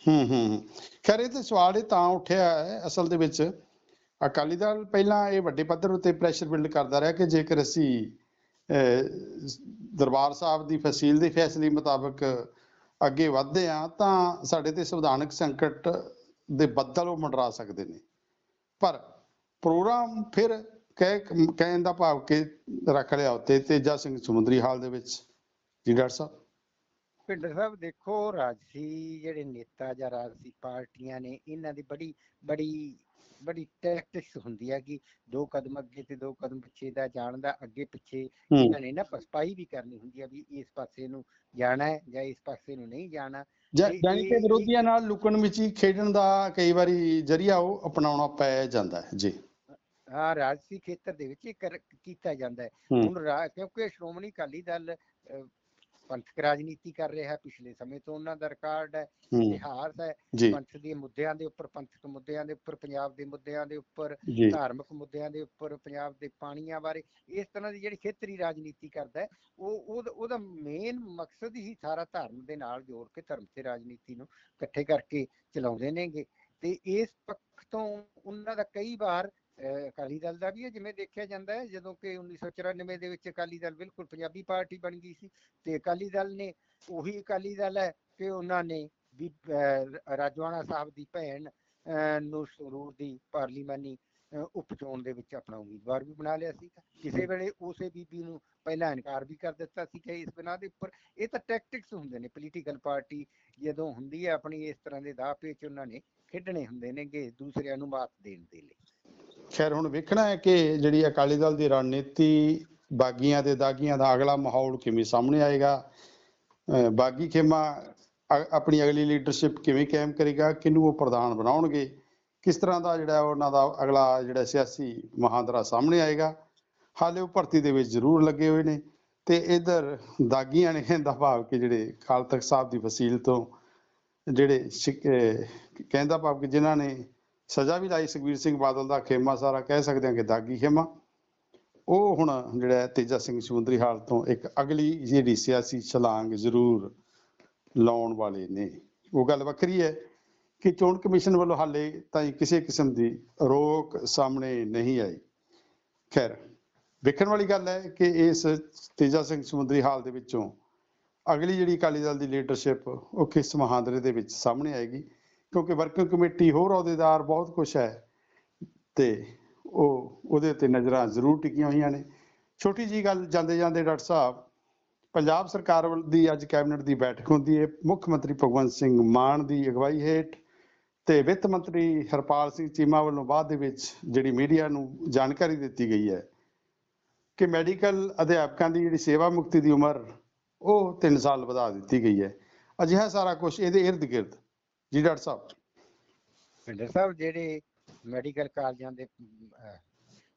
ਹੂੰ ਹੂੰ ਹੂੰ। ਖੈਰ ਇਹ ਤੇ ਸਵਾਲ ਇਹ ਤਾਂ ਉੱਠਿਆ ਹੈ ਅਸਲ ਦੇ ਵਿੱਚ। ਅਕਾਲੀ ਦਲ ਪਹਿਲਾਂ ਇਹ ਵੱਡੇ ਪੱਧਰ ਉੱਤੇ ਪ੍ਰੈਸ਼ਰ ਬਿਲਡ ਕਰਦਾ ਰਿਹਾ ਕਿ ਜੇਕਰ ਅਸੀਂ ਅਹ, ਦਰਬਾਰ ਸਾਹਿਬ ਦੀ ਫਸੀਲ ਦੇ ਫੈਸਲੇ ਮੁਤਾਬਕ ਅੱਗੇ ਵਧਦੇ ਆ ਤਾਂ ਸਾਡੇ ਤੇ ਸੰਵਿਧਾਨਕ ਸੰਕਟ ਦੇ ਬੱਦਲ ਉਹ ਮੰਡਰਾ ਸਕਦੇ ਨੇ। ਪਰ ਪ੍ਰੋਗਰਾਮ ਫਿਰ ਕਹਿ ਕਹਿਣ ਦਾ ਭਾਵ ਕਿ ਰੱਖ ਲਿਆ ਉੱਤੇ ਤੇਜਾ ਸਿੰਘ ਸਮੁੰਦਰੀ ਹਾਲ ਦੇ ਵਿੱਚ। ਜੀ ਡਾਕਟਰ ਸਾਹਿਬ। ਭਿੰਡਰ ਸਾਹਿਬ ਦੇਖੋ ਰਾਜਸੀ ਜਿਹੜੇ ਨੇਤਾ ਜਾਂ ਰਾਜਸੀ ਪਾਰਟੀਆਂ ਨੇ ਇਹਨਾਂ ਦੀ ਬੜੀ ਬੜੀ ਬੜੀ ਟੈਕਟਿਕਸ ਹੁੰਦੀ ਹੈ ਕਿ ਦੋ ਕਦਮ ਅੱਗੇ ਤੇ ਦੋ ਕਦਮ ਪਿੱਛੇ ਦਾ ਜਾਣ ਦਾ ਅੱਗੇ ਪਿੱਛੇ ਇਹਨਾਂ ਨੇ ਨਾ ਪਸਪਾਈ ਵੀ ਕਰਨੀ ਹੁੰਦੀ ਹੈ ਵੀ ਇਸ ਪਾਸੇ ਨੂੰ ਜਾਣਾ ਹੈ ਜਾਂ ਇਸ ਪਾਸੇ ਨੂੰ ਨਹੀਂ ਜਾਣਾ। ਜਾਂ- ਇਹ- ਜਾਣੀ ਕਿ ਵਿਰੋਧੀਆਂ ਨਾਲ ਲੁਕਣ ਮਿਚੀ ਖੇਡਣ ਦਾ ਕਈ ਵਾਰੀ ਜਰੀਆ ਉਹ ਅਪਣਾਉਣਾ ਪੈ ਜਾਂਦਾ ਹੈ। ਜੀ। ਹਾਂ ਰਾਜਸੀ ਖੇਤਰ ਦੇ ਵਿੱਚ ਇਹ ਕੀਤਾ ਜਾਂਦਾ ਹੈ। ਹੁਣ ਕਿਉਂਕਿ ਸ਼੍ਰੋਮਣੀ ਅਕਾਲੀ ਦਲ ਪੰਥਕ ਰਾਜਨੀਤੀ ਕਰ ਰਿਹਾ ਹੈ ਪਿਛਲੇ ਸਮੇਂ ਤੋਂ ਉਹਨਾਂ ਦਾ ਰਿਕਾਰਡ ਹੈ ਇਤਿਹਾਸ ਹੈ ਪੰਥ ਦੇ ਮੁੱਦਿਆਂ ਦੇ ਉੱਪਰ ਪੰਥਕ ਮੁੱਦਿਆਂ ਦੇ ਉੱਪਰ ਪੰਜਾਬ ਦੇ ਮੁੱਦਿਆਂ ਦੇ ਉੱਪਰ ਧਾਰਮਿਕ ਮੁੱਦਿਆਂ ਦੇ ਉੱਪਰ ਪੰਜਾਬ ਦੇ ਪਾਣੀਆਂ ਬਾਰੇ ਇਸ ਤਰ੍ਹਾਂ ਦੀ ਜਿਹੜੀ ਖੇਤਰੀ ਰਾਜਨੀਤੀ ਕਰਦਾ ਹੈ ਉਹ ਉਹਦਾ- ਮੇਨ ਮਕਸਦ ਹੀ ਸਾਰਾ ਧਰਮ ਦੇ ਨਾਲ ਜੋੜ ਕੇ ਧਰਮ ਤੇ ਰਾਜਨੀਤੀ ਨੂੰ ਇਕੱਠੇ ਕਰਕੇ ਚਲਾਉਂਦੇ ਨੇਗੇ। ਤੇ ਇਸ ਪੱਖ ਤੋਂ ਉਹਨਾਂ ਦਾ ਕਈ ਵਾਰ ਅਕਾਲੀ ਦਲ ਦਾ ਵੀ ਹੈ ਜਿਵੇਂ ਦੇਖਿਆ ਜਾਂਦਾ ਹੈ ਜਦੋਂ ਕਿ 1994 ਦੇ ਵਿੱਚ ਅਕਾਲੀ ਦਲ ਬਿਲਕੁਲ ਪੰਜਾਬੀ ਪਾਰਟੀ ਬਣ ਗਈ ਸੀ ਤੇ ਅਕਾਲੀ ਦਲ ਨੇ ਉਹੀ ਅਕਾਲੀ ਦਲ ਹੈ ਕਿ ਉਹਨਾਂ ਨੇ ਵੀ ਰਾਜਵਾਨਾ ਸਾਹਿਬ ਦੀ ਭੈਣ ਨੂੰ ਸਰੂਰ ਦੀ ਪਾਰਲੀਮਾਨੀ ਅਹ, ਉਪਚੋਣ ਦੇ ਵਿੱਚ ਆਪਣਾ ਉਮੀਦਵਾਰ ਵੀ ਬਣਾ ਲਿਆ ਸੀ ਕਿਸੇ ਵੇਲੇ ਉਸੇ ਬੀਬੀ ਨੂੰ ਪਹਿਲਾਂ ਇਨਕਾਰ ਵੀ ਕਰ ਦਿੱਤਾ ਸੀ ਕਿ ਇਸ ਬਿਨਾਂ ਦੇ ਉੱਪਰ। ਇਹ ਤਾਂ ਟੈਕਟਿਕਸ ਹੁੰਦੇ ਨੇ ਪੋਲੀਟੀਕਲ ਪਾਰਟੀ ਜਦੋਂ ਹੁੰਦੀ ਹੈ ਆਪਣੀ ਇਸ ਤਰ੍ਹਾਂ ਦੇ ਦਾਅ ਪੇਚ ਉਹਨਾਂ ਨੇ ਖੇਡਣੇ ਹੁੰਦੇ ਨੇਗੇ ਦੂਸਰਿਆਂ ਨੂੰ ਮਾਤ ਦੇਣ ਦੇ ਲਈ। ਖੈਰ, ਹੁਣ ਵੇਖਣਾ ਹੈ ਕਿ ਜਿਹੜੀ ਅਕਾਲੀ ਦਲ ਦੀ ਰਣਨੀਤੀ ਬਾਗੀਆਂ ਤੇ ਦਾਗੀਆਂ ਦਾ ਅਗਲਾ ਮਾਹੌਲ ਕਿਵੇਂ ਸਾਹਮਣੇ ਆਏਗਾ ਬਾਗੀ ਖੇਮਾ ਆਪਣੀ ਅਗਲੀ ਲੀਡਰਸ਼ਿਪ ਕਿਵੇਂ ਕਾਇਮ ਕਰੇਗਾ, ਕਿਹਨੂੰ ਉਹ ਪ੍ਰਧਾਨ ਬਣਾਉਣਗੇ, ਕਿਸ ਤਰ੍ਹਾਂ ਦਾ ਜਿਹੜਾ ਉਹਨਾਂ ਦਾ ਅਗਲਾ ਜਿਹੜਾ ਸਿਆਸੀ ਮਹਾਂਦਰਾ ਸਾਹਮਣੇ ਆਏਗਾ, ਹਾਲੇ ਉਹ ਭਰਤੀ ਦੇ ਵਿੱਚ ਜ਼ਰੂਰ ਲੱਗੇ ਹੋਏ ਨੇ ਤੇ ਇਧਰ ਦਾਗੀਆਂ ਨੇ ਕਹਿੰਦਾ ਭਾਵ ਕਿ ਜਿਹੜੇ ਅਕਾਲ ਤਖਤ ਸਾਹਿਬ ਦੀ ਫਸੀਲ ਤੋਂ ਜਿਹੜੇ ਕਹਿੰਦਾ ਭਾਵ ਕਿ ਜਿਨ੍ਹਾਂ ਨੇ ਸਜ਼ਾ ਵੀ ਲਾਈ ਸੁਖਬੀਰ ਸਿੰਘ ਬਾਦਲ ਦਾ, ਖੇਮਾ ਸਾਰਾ ਕਹਿ ਸਕਦੇ ਹਾਂ ਕਿ ਦਾਗੀ ਖੇਮਾ। ਉਹ ਹੁਣ ਜਿਹੜਾ ਤੇਜਾ ਸਿੰਘ ਸਮੁੰਦਰੀ ਹਾਲ ਤੋਂ ਇੱਕ ਅਗਲੀ ਜਿਹੜੀ ਸਿਆਸੀ ਛਲਾਂਗ ਜ਼ਰੂਰ ਲਾਉਣ ਵਾਲੇ ਨੇ। ਉਹ ਗੱਲ ਵੱਖਰੀ ਹੈ ਕਿ ਚੋਣ ਕਮਿਸ਼ਨ ਵੱਲੋਂ ਹਾਲੇ ਤਾਈਂ ਕਿਸੇ ਕਿਸਮ ਦੀ ਰੋਕ ਸਾਹਮਣੇ ਨਹੀਂ ਆਈ। ਖੈਰ, ਵੇਖਣ ਵਾਲੀ ਗੱਲ ਹੈ ਕਿ ਇਸ ਤੇਜਾ ਸਿੰਘ ਸਮੁੰਦਰੀ ਹਾਲ ਦੇ ਵਿੱਚੋਂ ਅਗਲੀ ਜਿਹੜੀ ਅਕਾਲੀ ਦਲ ਦੀ ਲੀਡਰਸ਼ਿਪ ਉਹ ਕਿਸ ਮਹਾਂਦਰੇ ਦੇ ਵਿੱਚ ਸਾਹਮਣੇ ਆਏਗੀ। ਕਿਉਂਕਿ ਵਰਕਿੰਗ ਕਮੇਟੀ ਹੋਰ ਅਹੁਦੇਦਾਰ ਬਹੁਤ ਕੁਝ ਹੈ ਤੇ ਉਹ ਉਹਦੇ ਉੱਤੇ ਨਜ਼ਰਾਂ ਜ਼ਰੂਰ ਟਿਕੀਆਂ ਹੋਈਆਂ ਨੇ। ਛੋਟੀ ਜੀ ਗੱਲ ਜਾਂਦੇ ਜਾਂਦੇ ਡਾਕਟਰ ਸਾਹਿਬ, ਪੰਜਾਬ ਸਰਕਾਰ ਵੱਲ ਦੀ ਅੱਜ ਕੈਬਨਿਟ ਦੀ ਬੈਠਕ ਹੁੰਦੀ ਹੈ। ਮੁੱਖ ਮੰਤਰੀ ਭਗਵੰਤ ਸਿੰਘ ਮਾਨ ਦੀ ਅਗਵਾਈ ਹੇਠ ਤੇ ਵਿੱਤ ਮੰਤਰੀ ਹਰਪਾਲ ਸਿੰਘ ਚੀਮਾ ਵੱਲੋਂ ਬਾਅਦ ਦੇ ਵਿੱਚ ਜਿਹੜੀ ਮੀਡੀਆ ਨੂੰ ਜਾਣਕਾਰੀ ਦਿੱਤੀ ਗਈ ਹੈ ਕਿ ਮੈਡੀਕਲ ਅਧਿਆਪਕਾਂ ਦੀ ਜਿਹੜੀ ਸੇਵਾ ਮੁਕਤੀ ਦੀ ਉਮਰ ਉਹ 3 ਸਾਲ ਵਧਾ ਦਿੱਤੀ ਗਈ ਹੈ। ਅਜਿਹਾ ਸਾਰਾ ਕੁਝ ਇਹਦੇ ਇਰਦ ਗਿਰਦ ਜੀ ਡਾਕਟਰ ਸਾਹਿਬ। ਪਿੰਡਰ ਸਾਹਿਬ ਜਿਹੜੇ ਮੈਡੀਕਲ ਕਾਲਜਾਂ ਦੇ ਅਹ,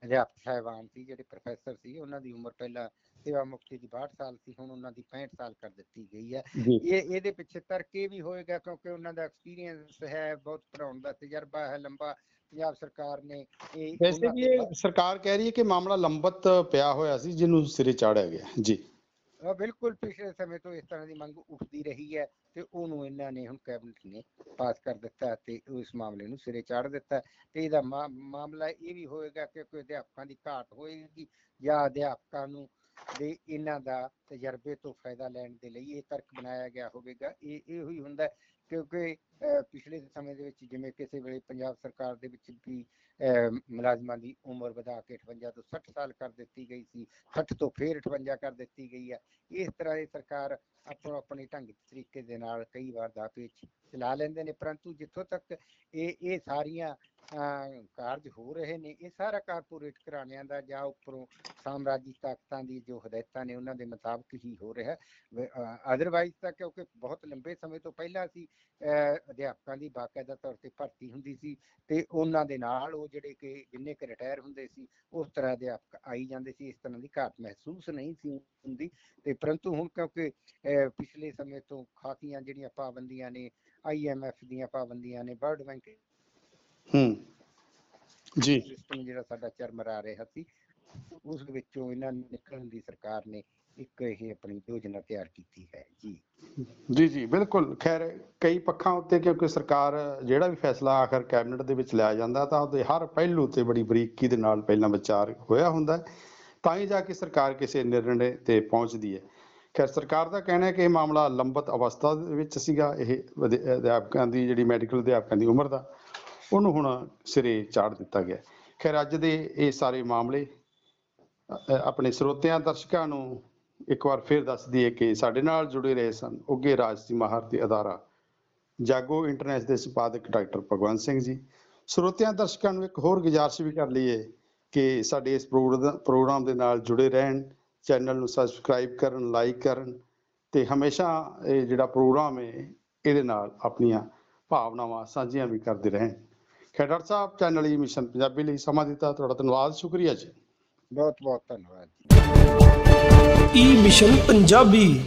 ਅਧਿਆਪਕ ਸਾਹਿਬਾਨ ਸੀ ਜਿਹੜੇ ਪ੍ਰੋਫੈਸਰ ਸੀ ਉਹਨਾਂ ਦੀ ਉਮਰ ਪਹਿਲਾਂ ਸੇਵਾ ਮੁਕਤੀ ਦੀ 62 ਸਾਲ ਸੀ ਹੁਣ ਉਹਨਾਂ ਦੀ 65 ਸਾਲ ਕਰ ਦਿੱਤੀ ਗਈ ਹੈ। ਜੀ। ਇਹ ਇਹਦੇ ਪਿੱਛੇ ਤਰਕ ਵੀ ਹੋਏਗਾ ਕਿਉਂਕਿ ਉਹਨਾਂ ਦਾ ਐਕਸਪੀਰੀਅੰਸ ਹੈ ਬਹੁਤ ਪੜਾਉਣ ਦਾ ਤਜਰਬਾ ਹੈ ਲੰਬਾ। ਪੰਜਾਬ ਸਰਕਾਰ ਨੇ ਇਹ ਵੈਸੇ ਉਹਨਾਂ- ਵੀ ਇਹ ਸਰਕਾਰ ਕਹਿ ਰਹੀ ਹੈ ਕਿ ਮਾਮਲਾ ਲੰਬਤ ਪਿਆ ਹੋਇਆ ਸੀ ਜਿਹਨੂੰ ਸਿਰੇ ਚਾੜਿਆ ਗਿਆ। ਜੀ। ਬਿਲਕੁਲ ਪਿਛਲੇ ਸਮੇਂ ਤੋਂ ਇਸ ਤਰ੍ਹਾਂ ਦੀ ਮੰਗ ਉੱਠਦੀ ਰਹੀ ਹੈ ਤੇ ਉਹਨੂੰ ਇਹਨਾਂ ਨੇ ਹੁਣ ਕੈਬਨਿਟ ਨੇ ਪਾਸ ਕਰ ਦਿੱਤਾ ਤੇ ਇਸ ਮਾਮਲੇ ਨੂੰ ਸਿਰੇ ਚਾੜ ਦਿੱਤਾ ਤੇ ਇਹਦਾ ਮਾ- ਮਾਮਲਾ ਇਹ ਵੀ ਹੋਏਗਾ ਕਿ ਕੋਈ ਅਧਿਆਪਕਾਂ ਦੀ ਘਾਟ ਹੋਏਗੀ ਜਾਂ ਅਧਿਆਪਕਾਂ ਨੂੰ ਦੇ ਇਹਨਾਂ ਦਾ ਤਜਰਬੇ ਤੋਂ ਫਾਇਦਾ ਲੈਣ ਦੇ ਲਈ ਇਹ ਤਰਕ ਬਣਾਇਆ ਗਿਆ ਹੋਵੇਗਾ, ਇਹ, ਇਹੋ ਹੀ ਹੁੰਦਾ ਕਿਉਂਕਿ ਪਿਛਲੇ ਸਮੇਂ ਦੇ ਵਿੱਚ ਜਿਵੇਂ ਕਿਸੇ ਵੇਲੇ ਪੰਜਾਬ ਸਰਕਾਰ ਦੇ ਵਿੱਚ ਵੀ ਮੁਲਾਜ਼ਮਾਂ ਦੀ ਉਮਰ ਵਧਾ ਕੇ 58 ਤੋਂ 60 ਸਾਲ ਕਰ ਦਿੱਤੀ ਗਈ ਸੀ 60 ਤੋਂ ਫੇਰ 58 ਕਰ ਦਿੱਤੀ ਗਈ ਹੈ, ਇਸ ਤਰ੍ਹਾਂ ਦੀ ਸਰਕਾਰ ਆਪੋ ਆਪਣੇ ਢੰਗ ਤਰੀਕੇ ਦੇ ਨਾਲ ਕਈ ਵਾਰ ਦਾ ਪੇਚ ਚਲਾ ਲੈਂਦੇ ਨੇ, ਪਰੰਤੂ ਜਿੱਥੋਂ ਤੱਕ ਇਹ ਇਹ ਸਾਰੀਆਂ ਕਾਰਜ ਹੋ ਰਹੇ ਨੇ, ਇਹ ਸਾਰਾ ਕਾਰਪੋਰੇਟ ਘਰਾਣਿਆਂ ਦਾ ਜਾਂ ਉੱਪਰੋਂ ਸਾਮਰਾਜੀ ਤਾਕਤਾਂ ਦੀ ਜੋ ਹਦਾਇਤਾਂ ਨੇ ਉਹਨਾਂ ਦੇ ਮੁਤਾਬਕ ਹੀ ਹੋ ਰਿਹਾ। ਅਦਰਵਾਈਜ਼ ਤਾਂ ਕਿਉਂਕਿ ਬਹੁਤ ਲੰਬੇ ਸਮੇਂ ਤੋਂ ਪਹਿਲਾਂ ਸੀ ਅਧਿਆਪਕਾਂ ਦੀ ਬਾਕਾਇਦਾ ਤੌਰ ਤੇ ਭਰਤੀ ਹੁੰਦੀ ਸੀ ਤੇ ਉਹਨਾਂ ਦੇ ਨਾਲ ਉਹ ਜਿਹੜੇ ਕਿ ਜਿੰਨੇ ਕੁ ਰਿਟਾਇਰ ਹੁੰਦੇ ਸੀ, ਉਸ ਤਰ੍ਹਾਂ ਅਧਿਆਪਕ ਆਈ ਜਾਂਦੇ ਸੀ, ਇਸ ਤਰ੍ਹਾਂ ਦੀ ਘਾਟ ਮਹਿਸੂਸ ਨਹੀਂ ਸੀ ਹੁੰਦੀ। ਤੇ ਪਰੰਤੂ ਹੁਣ ਕਿਉਂਕਿ ਪਿਛਲੇ ਸਮੇਂ ਤੋਂ ਖਾਸੀਆਂ ਜਿਹੜੀਆਂ ਪਾਬੰਦੀਆਂ ਨੇ ਆਈਐਮਐਫ ਦੀਆਂ ਪਾਬੰਦੀਆਂ ਨੇ ਵਰਲਡ ਬੈਂਕ ਹੂੰ। ਜੀ। ਸਿਸਟਮ ਜਿਹੜਾ ਸਾਡਾ ਚਰਮਰਾ ਰਿਹਾ ਸੀ ਉਸ ਵਿੱਚੋਂ ਇਹਨਾਂ ਨਿਕਲਣ ਦੀ ਸਰਕਾਰ ਨੇ ਇੱਕ ਇਹ ਆਪਣੀ ਯੋਜਨਾ ਤਿਆਰ ਕੀਤੀ ਹੈ। ਜੀ। ਜੀ ਜੀ ਬਿਲਕੁਲ। ਖੈਰ ਕਈ ਪੱਖਾਂ ਉੱਤੇ ਕਿਉਂਕਿ ਸਰਕਾਰ ਜਿਹੜਾ ਵੀ ਫੈਸਲਾ ਆਖਰ ਕੈਬਨਿਟ ਦੇ ਵਿੱਚ ਲਿਆ ਜਾਂਦਾ ਤਾਂ ਉਹਦੇ ਹਰ ਪਹਿਲੂ ਤੇ ਬੜੀ ਬਰੀਕੀ ਦੇ ਨਾਲ ਪਹਿਲਾਂ ਵਿਚਾਰ ਹੋਇਆ ਹੁੰਦਾ ਤਾਂ ਹੀ ਜਾ ਕੇ ਸਰਕਾਰ ਕਿਸੇ ਨਿਰਣੇ ਤੇ ਪਹੁੰਚਦੀ ਹੈ। ਖੈਰ ਸਰਕਾਰ ਦਾ ਕਹਿਣਾ ਹੈ ਕਿ ਇਹ ਮਾਮਲਾ ਲੰਬਤ ਅਵਸਥਾ ਦੇ ਵਿੱਚ ਸੀਗਾ। ਇਹ ਅਧਿਆਪਕਾਂ ਦੀ ਜਿਹੜੀ ਮੈਡੀਕਲ ਅਧਿਆਪਕਾਂ ਦੀ ਉਮਰ ਦਾ ਉਹਨੂੰ ਹੁਣ ਸਿਰੇ ਚਾੜ ਦਿੱਤਾ ਗਿਆ। ਖੈਰ, ਅੱਜ ਦੇ ਇਹ ਸਾਰੇ ਮਾਮਲੇ ਆਪਣੇ ਸਰੋਤਿਆਂ ਦਰਸ਼ਕਾਂ ਨੂੰ ਇੱਕ ਵਾਰ ਫਿਰ ਦੱਸ ਦਈਏ ਕਿ ਸਾਡੇ ਨਾਲ ਜੁੜੇ ਰਹੇ ਸਨ ਉੱਗੇ ਰਾਜਸੀ ਮਾਹਰ ਦੇ ਅਦਾਰਾ ਜਾਗੋ ਇੰਟਰਨੈਟ ਦੇ ਸੰਪਾਦਕ ਡਾਕਟਰ ਭਗਵੰਤ ਸਿੰਘ ਜੀ। ਸਰੋਤਿਆਂ ਦਰਸ਼ਕਾਂ ਨੂੰ ਇੱਕ ਹੋਰ ਗੁਜ਼ਾਰਿਸ਼ ਵੀ ਕਰ ਲਈਏ ਕਿ ਸਾਡੇ ਇਸ ਪ੍ਰੋਗਰਾ- ਪ੍ਰੋਗਰਾਮ ਦੇ ਨਾਲ ਜੁੜੇ ਰਹਿਣ, ਚੈਨਲ ਨੂੰ ਸਬਸਕ੍ਰਾਈਬ ਕਰਨ, ਲਾਈਕ ਕਰਨ ਤੇ ਹਮੇਸ਼ਾ ਇਹ ਜਿਹੜਾ ਪ੍ਰੋਗਰਾਮ ਹੈ, ਇਹਦੇ ਨਾਲ ਆਪਣੀਆਂ ਭਾਵਨਾਵਾਂ ਸਾਂਝੀਆਂ ਵੀ ਕਰਦੇ ਰਹਿਣ। ਖੇਡਰ ਸਾਹਿਬ ਚੈਨਲ ਈ ਮਿਸ਼ਨ ਪੰਜਾਬੀ ਲਈ ਸਮਾਂ ਦਿੱਤਾ ਤੁਹਾਡਾ ਧੰਨਵਾਦ ਸ਼ੁਕਰੀਆ ਜੀ। ਬਹੁਤ ਬਹੁਤ ਧੰਨਵਾਦ। ਈ ਮਿਸ਼ਨ ਪੰਜਾਬੀ